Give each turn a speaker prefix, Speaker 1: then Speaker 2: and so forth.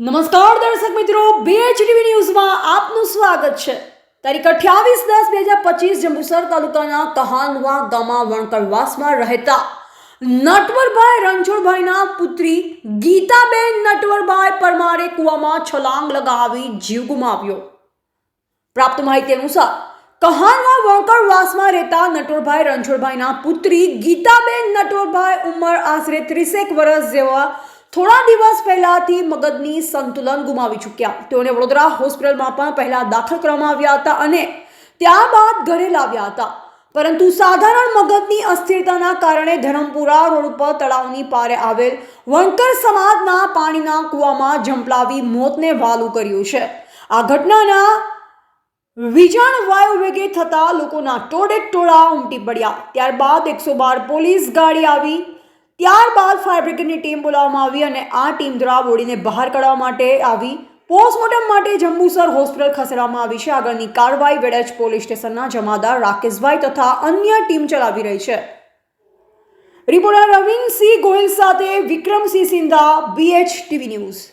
Speaker 1: નમસ્કાર દર્શક મિત્રો બીએચડીવી ન્યૂઝમાં આપનું સ્વાગત છે. તારીખ અઠ્યાવીસ દસ બે હજાર પચીસ જંબુસર તાલુકાના કહાનવા ગામમાં વણકરવાસમાં રહેતા નટવરભાઈ રણછોડભાઈના પુત્રી ગીતાબેન નટવરભાઈ પરમારે કૂવામાં છલાંગ લગાવી જીવ ગુમાવ્યો. પ્રાપ્ત માહિતી અનુસાર કહાનવા વણકરવાસમાં રહેતા નટવરભાઈ રણછોડભાઈના પુત્રી ગીતાબેન નટવરભાઈ ઉંમર આશરે ત્રીસેક વર્ષ જેવા થોડા દિવસ પહેલાથી મગજની સંતુલન ગુમાવી ચૂક્યા. તેઓને વડોદરા હોસ્પિટલમાં પણ પહેલા દાખલ કરવામાં આવ્યા હતા અને ત્યારબાદ ઘરે લાવ્યા હતા. પરંતુ સાધારણ મગજની અસ્થિરતાના કારણે ધરમપુરા રોડ ઉપર તળાવની પારે આવેલ વણકર સમાજના પાણીના કૂવામાં ઝંપલાવી મોતને વાલું કર્યું છે. આ ઘટનાના વિજાણ વાયુ વેગે થતા લોકોના ટોળે ટોળા ઉમટી પડ્યા. ત્યારબાદ એકસો બાર પોલીસ ગાડી આવી ત્યારબાદ ફાયર બ્રિગેડની ટીમ બોલાવવામાં આવી અને આ ટીમ દ્વારા બોડીને બહાર કાઢવા માટે આવી. પોસ્ટમોર્ટમ માટે જંબુસર હોસ્પિટલ ખસેડવામાં આવી છે. આગળની કાર્યવાહી વેડજ પોલીસ સ્ટેશનના જમાદાર રાકેશભાઈ તથા અન્ય ટીમ ચલાવી રહી છે. રિપોર્ટર રવિન્દ્રસિંહ ગોહિલ સાથે Vikramsinh Sindha BH TV news